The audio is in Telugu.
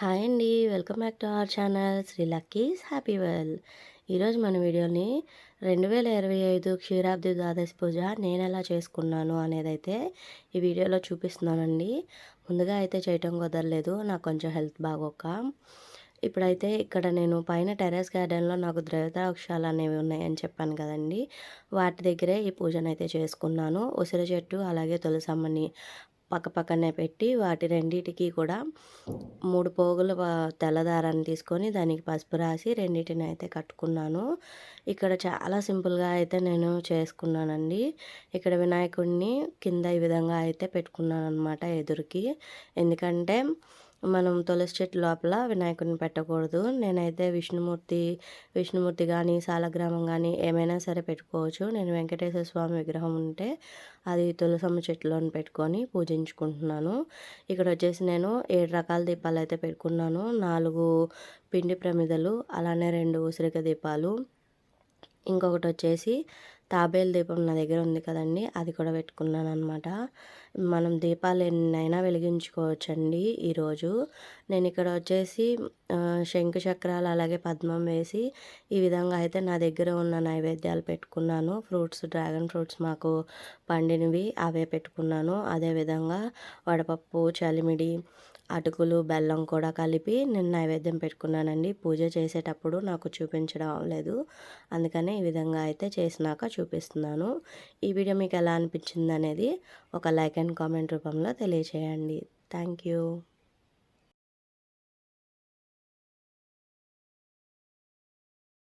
హాయ్ అండి. Welcome back to our channel. Sri lucky's happy well ఈరోజు మన వీడియోని రెండు వేల ఇరవై ఐదు క్షీరాబ్ది ద్వాదశి పూజ నేను ఎలా చేసుకున్నాను అనేది అయితే ఈ వీడియోలో చూపిస్తున్నానండి. ముందుగా అయితే చేయటం కుదరలేదు. నాకు కొంచెం హెల్త్ బాగోక. ఇప్పుడైతే ఇక్కడ నేను పైన టెర్రస్ గార్డెన్లో నాకు ద్రవ్యతాక్షాలు అనేవి ఉన్నాయని చెప్పాను కదండి. వాటి దగ్గరే ఈ పూజను అయితే చేసుకున్నాను. ఉసిరి చెట్టు అలాగే తులసమ్మని పక్కపక్కనే పెట్టి వాటి రెండింటికి కూడా మూడు పోగుల తెల్లదారాన్ని తీసుకొని దానికి పసుపు రాసి రెండింటిని అయితే కట్టుకున్నాను. ఇక్కడ చాలా సింపుల్గా అయితే నేను చేసుకున్నానండి. ఇక్కడ వినాయకుడిని కింద ఈ విధంగా అయితే పెట్టుకున్నాను అనమాట ఎదురుకి. ఎందుకంటే మనం తులసి చెట్టు లోపల వినాయకుడిని పెట్టకూడదు. నేనైతే విష్ణుమూర్తి విష్ణుమూర్తి కానీ సాలగ్రామం కానీ ఏమైనా సరే పెట్టుకోవచ్చు. నేను వెంకటేశ్వర స్వామి విగ్రహం ఉంటే అది తులసమ్మ చెట్టులోని పెట్టుకొని పూజించుకుంటున్నాను. ఇక్కడ వచ్చేసి నేను ఏడు రకాల దీపాలు అయితే పెట్టుకున్నాను. నాలుగు పిండి ప్రమిదలు అలానే రెండు ఉసిరిక దీపాలు. ఇంకొకటి వచ్చేసి తాబేలు దీపం నా దగ్గర ఉంది కదండి అది కూడా పెట్టుకున్నాను అనమాట మనం దీపాలు ఎన్నైనా వెలిగించుకోవచ్చండి ఈరోజు. నేను ఇక్కడ వచ్చేసి శంకు చక్రాలు అలాగే పద్మం వేసి ఈ విధంగా అయితే నా దగ్గర ఉన్న నైవేద్యాలు పెట్టుకున్నాను. ఫ్రూట్స్ డ్రాగన్ ఫ్రూట్స్ మాకు పండినవి అవే పెట్టుకున్నాను. అదేవిధంగా వడపప్పు చలిమిడి అటుకులు బెల్లం కూడా కలిపి నేను నైవేద్యం పెట్టుకున్నానండి. పూజ చేసేటప్పుడు నాకు చూపించడం అవ్వలేదు. అందుకనే ఈ విధంగా అయితే చేసినాక చూపిస్తున్నాను. ఈ వీడియో మీకు ఎలా అనిపించింది అనేది ఒక లైక్ అండ్ కామెంట్ రూపంలో తెలియచేయండి. Thank you.